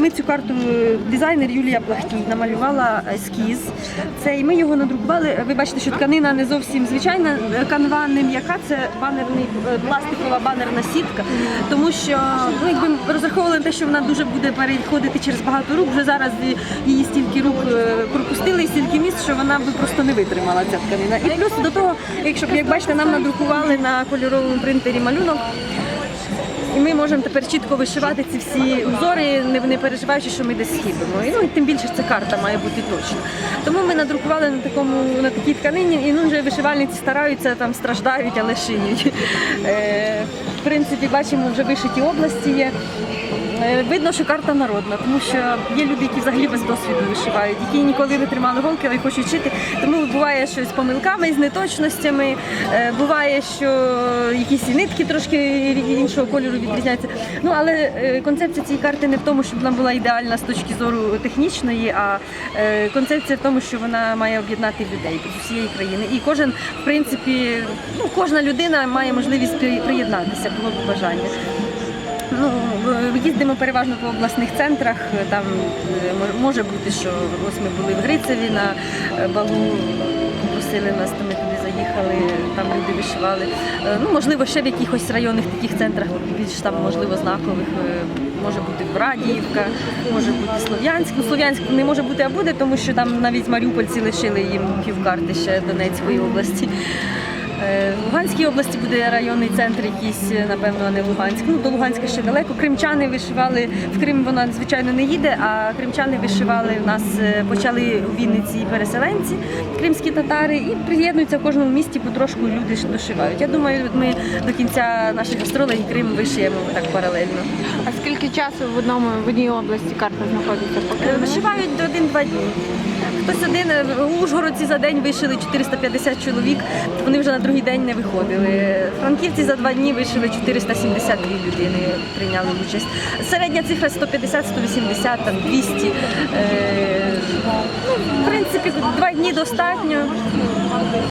Ми цю карту е, дизайнер Юлія Плахтій намалювала ескіз. Це і ми його надрукували. Ви бачите, що тканина не зовсім звичайна. е, Канва не м'яка, це банерний е, пластикова банерна сітка. Тому що ну, якби ми розраховували на те, що вона дуже буде переходити через багато рук. Вже зараз її стільки рук е, пропустили і стільки місць, що вона би просто не витримала ця тканина. І плюс до того, якщо як бачите, нам надрукували на кольоровому принтері малюнок. Ми можемо тепер чітко вишивати ці всі узори, не, не переживаючи, що ми десь схибимо. І ну і тим більше ця карта має бути точна. Тому ми надрукували на такому на такій тканині, і ну вже вишивальниці стараються там страждають, але шиють. Е, в принципі, бачимо, вже вишиті області є. Е, Видно, що карта народна, тому що є люди, які взагалі без досвіду вишивають, які ніколи не тримали голки, але хочуть вчити. Тому буває щось з помилками, з неточностями. Е, Буває, що якісь нитки трошки іншого кольору відрізняються. Ну але е, концепція цієї карти не в тому, щоб вона була ідеальна з точки зору технічної, а концепція в тому, що вона має об'єднати людей з усієї країни. І кожен, в принципі, ну кожна людина має можливість приєднатися, було б бажання. Ну, їздимо переважно по обласних центрах. Там е, може бути, що ось ми були в Грицеві на е, балу, просили нас, то ми туди заїхали, там люди вишивали. Е, Ну, можливо, ще в якихось районних таких центрах, більш там, можливо, знакових. е, Може бути Врадіївка, може бути Слов'янськ. Ну, Слов'янськ не може бути, а буде, тому що там навіть маріупольці лишили їм півкарти ще Донецької області. Е, В Луганській області буде районний центр якийсь, е, напевно, а не Луганськ. Ну, до Луганська ще далеко. Кримчани вишивали, в Крим вона, звичайно, не їде, а кримчани вишивали в нас, е, почали у Вінниці переселенці, кримські татари, і приєднуються в кожному місті потрошку люди дошивають. Я думаю, ми до кінця наших гастролей Крим вишиємо так паралельно. А скільки часу в одному в одній області карта знаходиться? Поки Вишивають до один-два дні. Хтось один в Ужгородці за день вишили 450 чоловік, вони вже на другий день не виходили. Франківці за два дні вишили 472 людини, прийняли участь. Середня цифра 150-180, там 200. Е, ну, в принципі, два дні достатньо.